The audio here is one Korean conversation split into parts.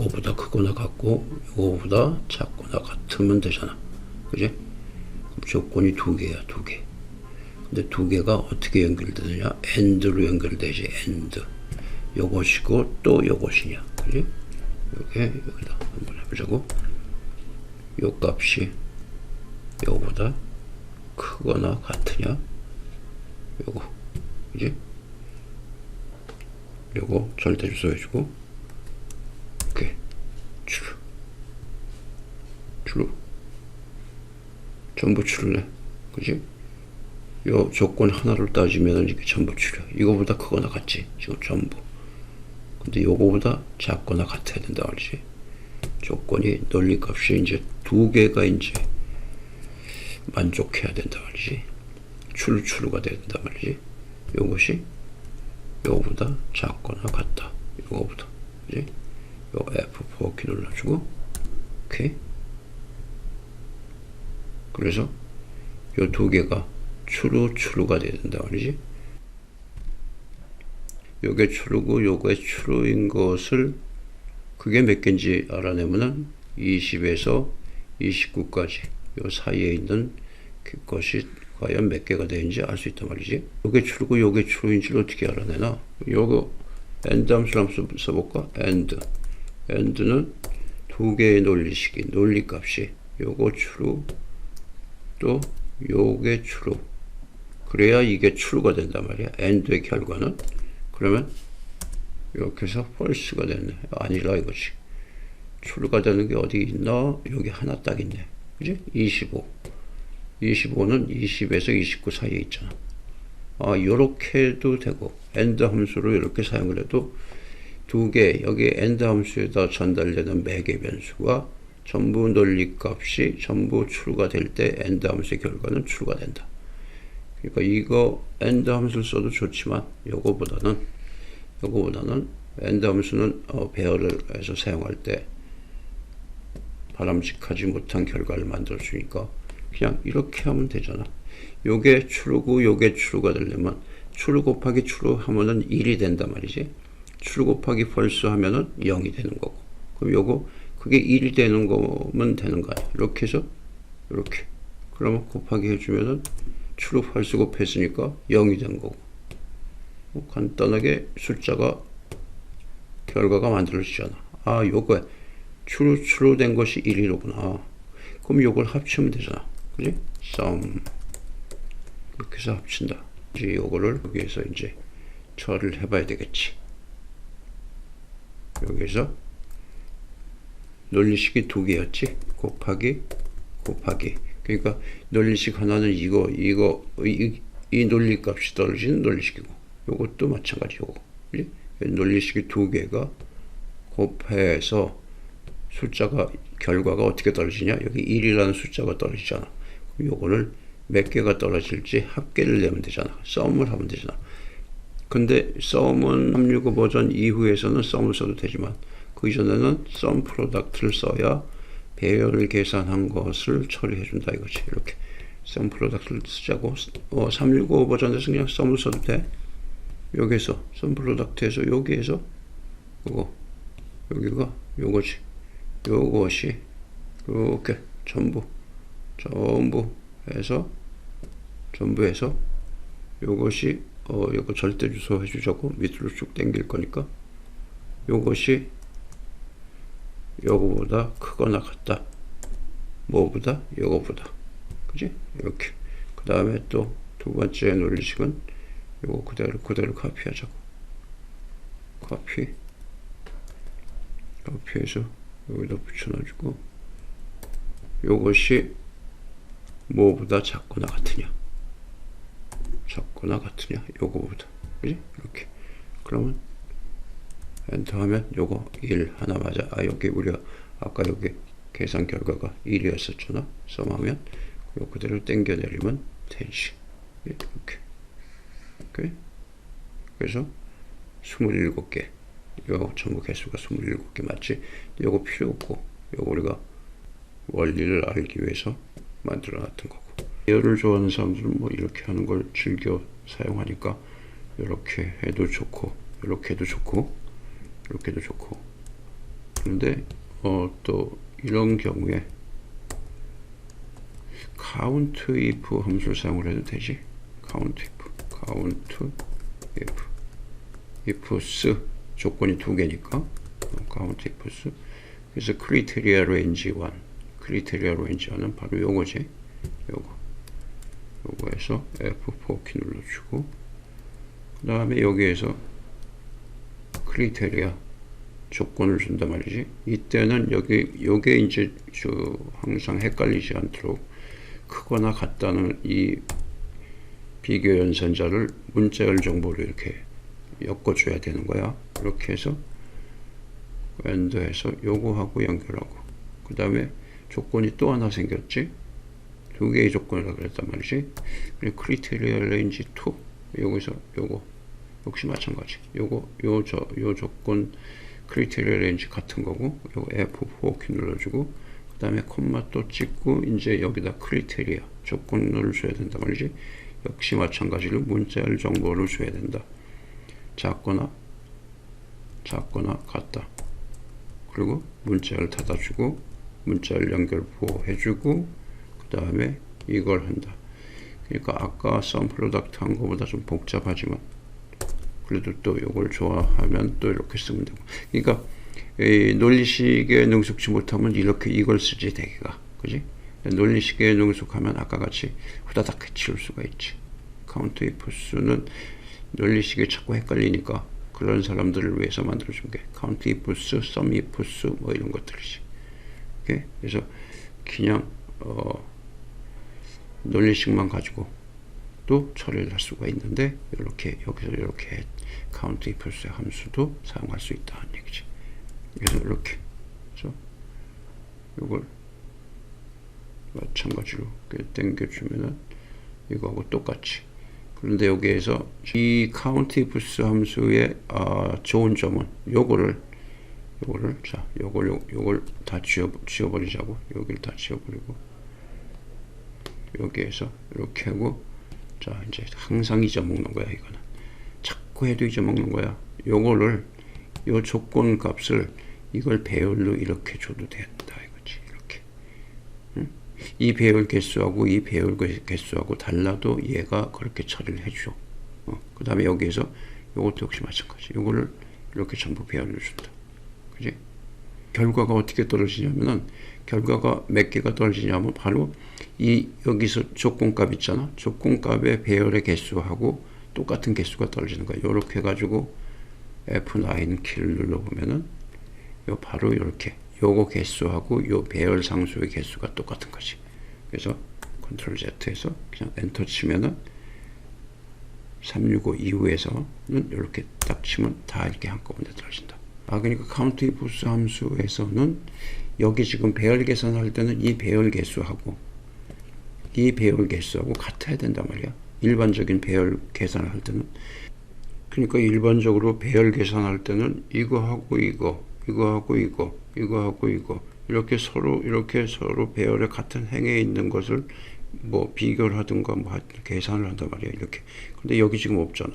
요거보다 크거나 같고 요거보다 작거나 같으면 되잖아. 그지? 조건이 두 개야, 두 개. 근데 두 개가 어떻게 연결되느냐? end로 연결되지, end. 요것이고 또 요것이냐. 그지? 요게 여기다 한번 해보자고. 요 값이 요거보다 크거나 같으냐? 요거. 그지? 요거 절대 주소 해주고. True. true. 전부 true네. 그지? 요 조건 하나를 따지면 이게 전부 true야. 이거보다 크거나 같지? 지금 전부. 근데 요거보다 작거나 같아야 된다 말이지. 조건이 논리값이 이제 두 개가 이제 만족해야 된다 말이지. 출출가 된다 말이지. 요것이 요거보다 작거나 같다. 요거보다. 그지? 요 F4 키 눌러주고 오케이. 그래서 요 두 개가 추루 추루가 돼야 된다 말이지. 요게 추루고 요게 추루인 것을 그게 몇 개인지 알아내면은 20에서 29까지 요 사이에 있는 그 것이 과연 몇 개가 되는지 알 수 있단 말이지. 요게 추루고 요게 추루인지를 어떻게 알아내나? 요거 end 함수를 한번 써- 써볼까? end. End는 두 개의 논리식이 논리값이 요거 추루 또 요게 추루 그래야 이게 추루가 된단 말이야. end의 결과는 그러면 이렇게 해서 false가 됐네. 아니라 이거지. 추루가 되는 게 어디 있나? 여기 하나 딱 있네. 그지? 25. 25는 20에서 29 사이에 있잖아. 아, 요렇게 해도 되고, end 함수로 이렇게 사용을 해도 두 개, 여기 end 함수에다 전달되는 매개 변수가 전부 논리 값이 전부 true가 될때 end 함수의 결과는 true가 된다. 그러니까 이거 end 함수를 써도 좋지만 요거보다는 요거보다는 end 함수는 어, 배열을 해서 사용할 때 바람직하지 못한 결과를 만들어 주니까 그냥 이렇게 하면 되잖아. 요게 추루고 요게 추루가 되려면 추루 곱하기 추루 하면은 1이 된단 말이지. 추루 곱하기 false 하면은 0이 되는 거고. 그럼 요거 그게 1이 되는 거면 되는 거야. 이렇게 해서 이렇게. 그러면 곱하기 해주면은 추루 false 곱했으니까 0이 된 거고. 뭐 간단하게 숫자가 결과가 만들어지잖아. 아, 요거 추루 추루 된 것이 1이로구나. 그럼 요걸 합치면 되잖아. 그지? sum 이렇게 해서 합친다. 이제 요거를 여기에서 이제 처리를 해봐야 되겠지. 여기서 논리식이 두 개였지. 곱하기 곱하기. 그러니까 논리식 하나는 이거 이거 이, 이 논리값이 떨어지는 논리식이고 요것도 마찬가지 요거. 그지? 논리식이 두 개가 곱해서 숫자가 결과가 어떻게 떨어지냐? 여기 1이라는 숫자가 떨어지잖아. 그럼 요거를 몇 개가 떨어질지 합계를 내면 되잖아. 썸을 하면 되잖아. 근데 썸은 365 버전 이후에서는 썸을 써도 되지만 그 이전에는 썸 프로덕트를 써야 배열을 계산한 것을 처리해 준다 이거지. 이렇게 썸 프로덕트를 쓰자고 어, 365 버전에서 그냥 썸을 써도 돼. 여기에서 썸 프로덕트에서 여기에서 이거 여기가 요거지. 요것이 이렇게 전부 전부 해서 전부 해서 요것이 어 요거 절대 주소 해주자고 밑으로 쭉 당길 거니까. 요것이 요거보다 크거나 같다. 뭐보다? 요거보다. 그지? 이렇게. 그 다음에 또 두 번째 논리식은 요거 그대로 그대로 카피하자고. 카피. 카피해서 여기다 붙여놔주고. 요것이 뭐보다 작거나 같으냐 작거나 같으냐? 요거보다 그지? 이렇게. 그러면 엔터 하면 요거 1 하나 맞아. 아 여기 우리가 아까 여기 계산 결과가 1이었었잖아. 썸하면 요 그대로 당겨 내리면 되지. 이렇게. 오케이? 그래서 27개. 요 전부 개수가 27개 맞지? 요거 필요 없고 요거 우리가 원리를 알기 위해서 만들어 놨던 거고 배열을 좋아하는 사람들은 뭐 이렇게 하는 걸 즐겨 사용하니까 이렇게 해도 좋고 이렇게 해도 좋고 이렇게 해도 좋고. 그런데 어, 또 이런 경우에 count if 함수를 사용을 해도 되지? count if count if. ifs 조건이 두 개니까 count ifs 그래서 criteria range 1 criteria range 1은 바로 요거지 요거 요거에서 F4 키 눌러주고 그 다음에 여기에서 크리테리아 조건을 준단 말이지. 이때는 여기 요게 이제 저 항상 헷갈리지 않도록 크거나 같다는 이 비교 연산자를 문자열 정보로 이렇게 엮어줘야 되는 거야. 이렇게 해서 엔드해서 요거하고 연결하고 그 다음에 조건이 또 하나 생겼지. 두 개의 조건이라 그랬단 말이지. 그리고 크리테리아 레인지 2 여기서 요거 역시 마찬가지. 요거 요 저 요 조건 크리테리아 레인지 같은 거고 요거 F4 키 눌러주고 그 다음에 콤마 또 찍고 이제 여기다 크리테리아 조건을 줘야 된다 말이지. 역시 마찬가지로 문자열 정보를 줘야 된다. 작거나 작거나 같다. 그리고 문자열 닫아주고 문자열 연결 보호해주고 그 다음에 이걸 한다. 그러니까 아까 썸 프로덕트 한 거보다 좀 복잡하지만 그래도 또 이걸 좋아하면 또 이렇게 쓰면 되고. 그러니까 이 논리식에 능숙치 못하면 이렇게 이걸 쓰지 대개가. 그지? 논리식에 능숙하면 아까 같이 후다닥 치울 수가 있지. 카운트 이프 스는 논리식에 자꾸 헷갈리니까 그런 사람들을 위해서 만들어준 게 카운트 이프 스, 썸 이프 스 뭐 이런 것들이지. 오케이? 그래서 그냥 어, 논리식만 가지고 또 처리를 할 수가 있는데 이렇게 여기서 이렇게 카운트 이플스 함수도 사용할 수 있다는 얘기지. 그래서 이렇게. 그래서 이걸 마찬가지로 당겨주면은 이거하고 똑같이. 그런데 여기에서 이 카운트 이플스 함수의 아, 좋은 점은 요거를 요거를 자 요걸 요, 요걸 다 지워 지워버리자고. 여기를 다 지워버리고 여기에서 이렇게 하고 자 이제 항상 잊어먹는 거야 이거는. 자꾸 해도 잊어먹는 거야. 요거를 요 조건 값을 이걸 배열로 이렇게 줘도 된다 이거지 이렇게. 응? 이 배열 개수하고 이 배열 개수하고 달라도 얘가 그렇게 처리를 해줘. 어, 그 다음에 여기에서 요것도 역시 마찬가지. 요거를 이렇게 전부 배열로 준다. 그지? 결과가 어떻게 떨어지냐면은 결과가 몇 개가 떨어지냐면 바로 이 여기서 조건값 있잖아. 조건값의 배열의 개수하고 똑같은 개수가 떨어지는 거야. 이렇게 해가지고 F9 키를 눌러보면은 요 바로 이렇게 요거 개수하고 요 배열 상수의 개수가 똑같은 거지. 그래서 컨트롤 Z에서 그냥 엔터 치면은 365 이후에서는 이렇게 딱 치면 다 이렇게 한꺼번에 떨어진다. 아 그러니까 카운트 이프스 함수에서는 여기 지금 배열 계산할 때는 이 배열 개수하고 이 배열 개수하고 같아야 된단 말이야. 일반적인 배열 계산을 할 때는 그러니까 일반적으로 배열 계산할 때는 이거하고 이거, 이거하고 이거, 이거하고 이거 이렇게 서로 이렇게 서로 배열에 같은 행에 있는 것을 뭐 비교를 하든가 뭐 계산을 한단 말이야 이렇게. 근데 여기 지금 없잖아.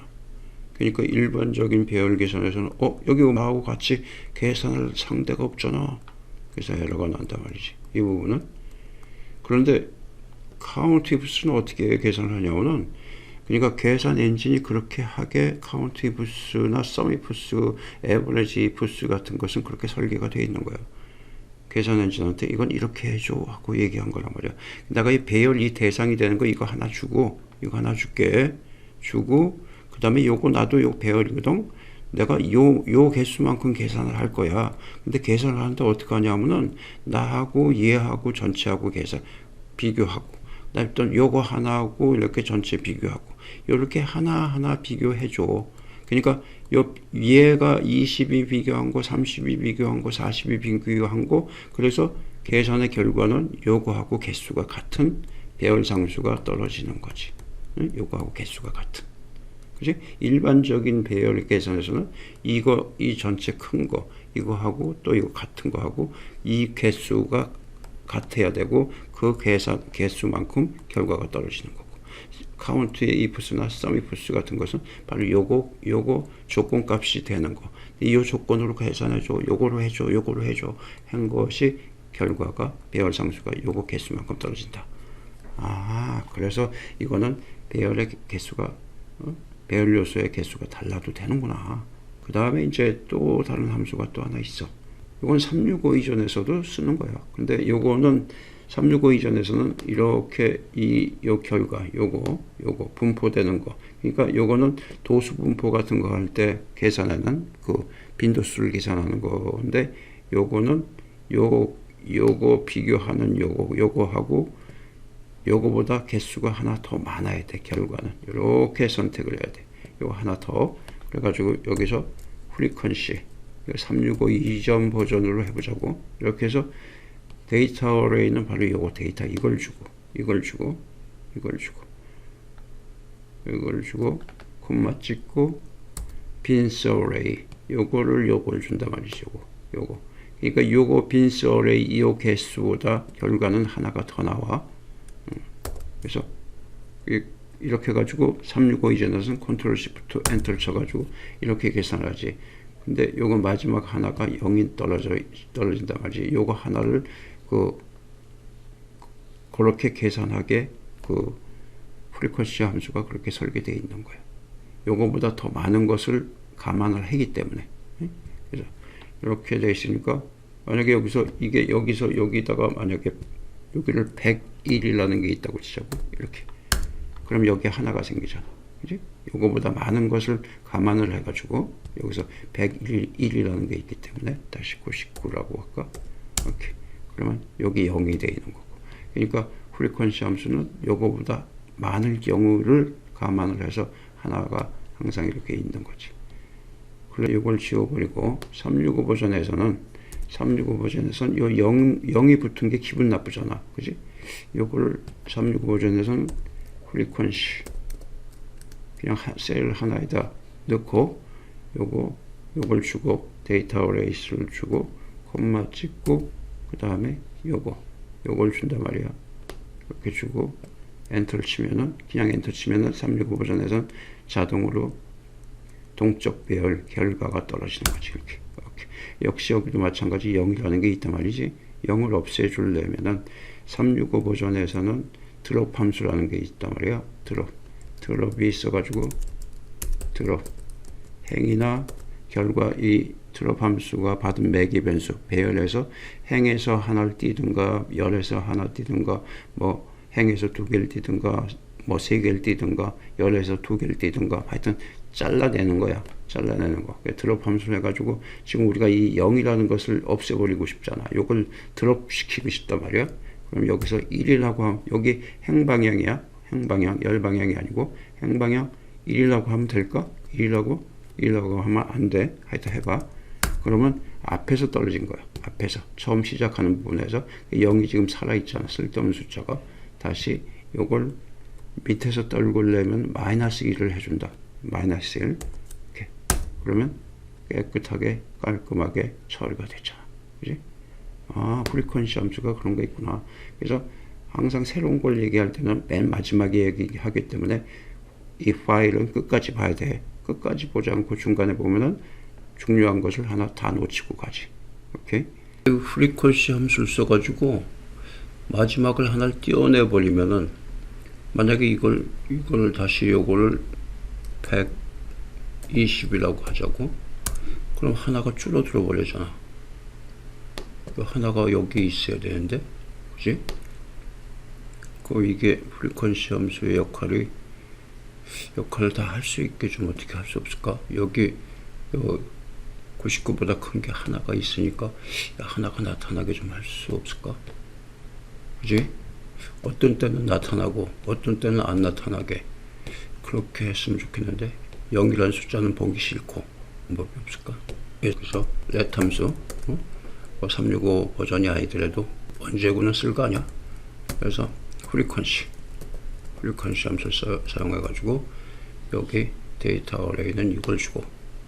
그러니까 일반적인 배열 계산에서는 어 여기 나하고 같이 계산할 상대가 없잖아. 그래서 에러가 난단 말이지. 이 부분은 그런데 카운트 이프스는 어떻게 계산을 하냐고는 그러니까 계산 엔진이 그렇게 하게 카운트 이프스나 썸 이프스, 에버레지 이프스 같은 것은 그렇게 설계가 되어 있는 거예요. 계산 엔진한테 이건 이렇게 해줘 하고 얘기한 거란 말이야. 내가 이 배열 이 대상이 되는 거 이거 하나 주고 이거 하나 줄게 주고 그 다음에 요거 나도 요 배열이거든. 내가 요, 요 개수만큼 계산을 할 거야. 근데 계산을 하는데 어떻게 하냐면은 나하고 얘하고 전체하고 계산 비교하고 또 요거 하나하고 이렇게 전체 비교하고 이렇게 하나하나 비교해 줘. 그러니까 요 얘가 20이 비교한 거, 30이 비교한 거, 40이 비교한 거 그래서 계산의 결과는 요거하고 개수가 같은 배열 상수가 떨어지는 거지. 응? 요거하고 개수가 같은. 그지? 일반적인 배열 계산에서는 이거 이 전체 큰 거 이거하고 또 이거 같은 거하고 이 개수가 같아야 되고 그 계산 개수만큼 결과가 떨어지는 거고 카운트의 sum ifs 같은 것은 바로 요거 요거 조건 값이 되는 거. 이 조건으로 계산해 줘. 요거로 해 줘. 요거로 해 줘. 한 것이 결과가 배열 상수가 요거 개수만큼 떨어진다. 아, 그래서 이거는 배열의 개수가 어? 배열 요소의 개수가 달라도 되는구나. 그 다음에 이제 또 다른 함수가 또 하나 있어. 이건 365 이전에서도 쓰는 거야. 근데 요거는 365 이전에서는 이렇게 이 요 결과 요거 요거 분포되는 거. 그러니까 요거는 도수 분포 같은 거 할 때 계산하는 그 빈도수를 계산하는 건데 요거는 요 요거 비교하는 요거 요거하고 요거보다 개수가 하나 더 많아야 돼 결과는. 이렇게 선택을 해야 돼. 요거 하나 더. 그래가지고 여기서 프리퀀시 365 이전 버전으로 해보자고. 이렇게 해서 데이터 어레이는 바로 요거 데이터. 이걸 주고 이걸 주고 이걸 주고. 이걸 주고 콤마 찍고 빈스 어레이. 요거를 요걸 준다 말이죠 요거. 요거. 그러니까 요거 빈스 어레이 요 개수보다 결과는 하나가 더 나와 그래서 이- 이렇게 해가지고 365 이전에서는 컨트롤 시프트 엔터를 쳐가지고 이렇게 계산을 하지. 근데 요거 마지막 하나가 0이 떨어져 떨어진단 말이지. 요거 하나를 그 그렇게 계산하게 그 프리퀀시 함수가 그렇게 설계되어 있는 거예요. 요거보다 더 많은 것을 감안을 하기 때문에. 예? 그래서 이렇게 돼 있으니까 만약에 여기서 이게 여기서 여기다가 만약에 여기를 101이라는 게 있다고 치자고. 이렇게. 그럼 여기 하나가 생기잖아. 그지? 요거보다 많은 것을 감안을 해가지고 여기서 101이라는 게 있기 때문에 다시 99라고 할까? 이렇게 그러면 여기 0이 돼 있는 거고. 그러니까 프리퀀시 함수는 요거보다 많을 경우를 감안을 해서 하나가 항상 이렇게 있는 거지. 그래 이걸 지워버리고 365 버전에서는 365 버전에서는 요 0, 0이 붙은 게 기분 나쁘잖아. 그지? 요거를 365 버전에서는 프리퀀시 그냥 하- 셀 하나에다 넣고 요거 요걸 주고 데이터 어레이스를 주고 콤마 찍고 그 다음에 요거 요걸 준단 말이야. 이렇게 주고 엔터를 치면은 그냥 엔터 치면은 365 버전에서는 자동으로 동적 배열 결과가 떨어지는 거지 이렇게. 이렇게. 역시 여기도 마찬가지 0이라는 게 있단 말이지 0을 없애주려면은 365 버전에서는 드롭 함수라는 게 있단 말이야 드롭. 드롭이 있어가지고 드롭. 행이나 결과 이 드롭 함수가 받은 매기 변수 배열에서 행에서 하나를 띄든가 열에서 하나 띄든가 뭐 행에서 두 개를 띄든가 뭐 세 개를 띄든가 열에서 두 개를 띄든가 하여튼 잘라내는 거야. 잘라내는 거. 드롭 함수를 해가지고 지금 우리가 이 0이라는 것을 없애버리고 싶잖아. 요걸 드롭 시키고 싶단 말이야 그럼 여기서 1이라고 하면 여기 행방향이야 행방향 열방향이 아니고 행방향 1이라고 하면 될까 1이라고 1이라고 하면 안 돼 하여튼 해봐 그러면 앞에서 떨어진 거야 앞에서 처음 시작하는 부분에서 0이 지금 살아있잖아 쓸데없는 숫자가 다시 요걸 밑에서 떨굴려면 마이너스 1을 해준다. 마이너스 1. 이렇게. 그러면 깨끗하게 깔끔하게 처리가 되잖아. 그지? 아, 프리퀀시 함수가 그런 거 있구나. 그래서 항상 새로운 걸 얘기할 때는 맨 마지막에 얘기하기 때문에 이 파일은 끝까지 봐야 돼. 끝까지 보지 않고 중간에 보면은 중요한 것을 하나 다 놓치고 가지. 오케이? 프리퀀시 함수를 써가지고 마지막을 하나를 띄어내 버리면은 만약에 이걸 이걸 다시 요거를 120이라고 하자고 그럼 하나가 줄어들어 버리잖아 그 하나가 여기 있어야 되는데 그지? 그 이게 프리퀀시 함수의 역할이 역할을 다 할 수 있게 좀 어떻게 할 수 없을까? 여기 요 99보다 큰 게 하나가 있으니까 야, 하나가 나타나게 좀 할 수 없을까? 그지? 어떤 때는 나타나고 어떤 때는 안 나타나게. 그렇게 했으면 좋겠는데 0이라는 숫자는 보기 싫고 뭐 없을까? 그래서 렛 함수 어? 뭐 365 버전이 아니더라도 언제구는 쓸 거 아니야? 그래서 프리퀀시 프리퀀시 함수 를 사용해 가지고 여기 데이터 어레이는 이걸 주고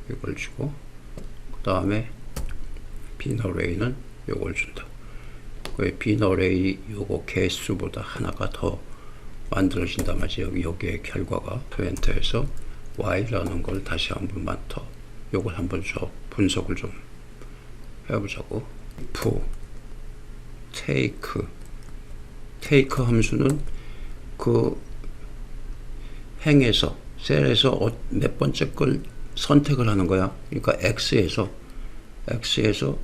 이걸 주고 그 다음에 빈 어레이는 이걸 준다. 그 빈 어레이 요거 개수보다 하나가 더 만들어진단 말이지 여기 여기에 결과가 엔터에서 y라는 걸 다시 한 번만 더 요걸 한번 좀 분석을 좀 해보자고 if take take 함수는 그 행에서 셀에서 어- 몇 번째 걸 선택을 하는 거야. 그러니까 x에서 x에서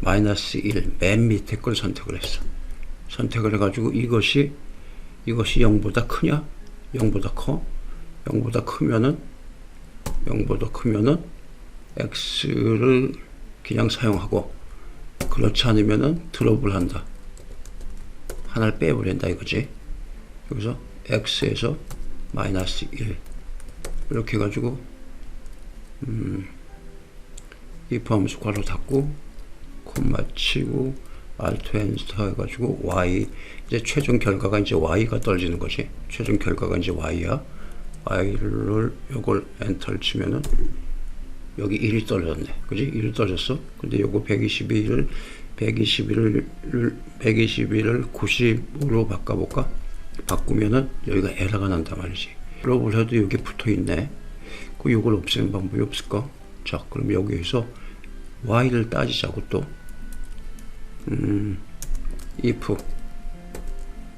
마이너스 1, 맨 밑에 걸 선택을 했어. 선택을 해가지고 이것이 이것이 0보다 크냐? 0보다 커? 0보다 크면은 0보다 크면은 x를 그냥 사용하고 그렇지 않으면은 드롭을 한다. 하나를 빼버린다 이거지. 여기서 x에서 마이너스 1 이렇게 해가지고 음, 이 함수 괄호 닫고 콤마 치고 알트 엔터 해가지고 y 이제 최종 결과가 이제 y가 떨어지는 거지. 최종 결과가 이제 y야. y를 요걸 엔터를 치면은 여기 1이 떨어졌네. 그지? 1이 떨어졌어. 근데 요거 121을 121을 121을 90으로 바꿔볼까? 바꾸면은 여기가 에러가 난단 말이지. 드롭을 해도 여기 붙어 있네. 그 요걸 없애는 방법이 없을까? 자, 그럼 여기에서 y를 따지자고 또. 음, if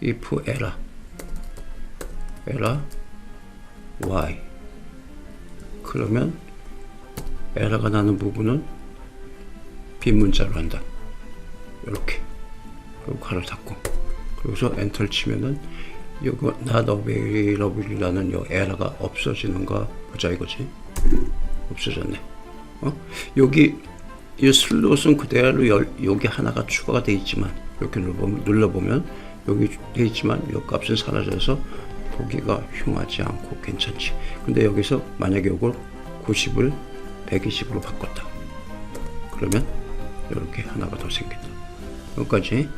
if 에러 에러 y 그러면 에러가 나는 부분은 빈 문자로 한다. 이렇게 그리고 가로 닫고 그래서 엔터를 치면은 이거 not available이라는 요 에러가 없어지는가 보자 이거지. 없어졌네. 어? 여기 이 슬롯은 그대로 열, 여기 하나가 추가가 돼 있지만 이렇게 눌러보면, 눌러보면 여기 돼 있지만 이 값은 사라져서 보기가 흉하지 않고 괜찮지. 근데 여기서 만약에 이걸 90을 120으로 바꿨다. 그러면 이렇게 하나가 더 생긴다. 여기까지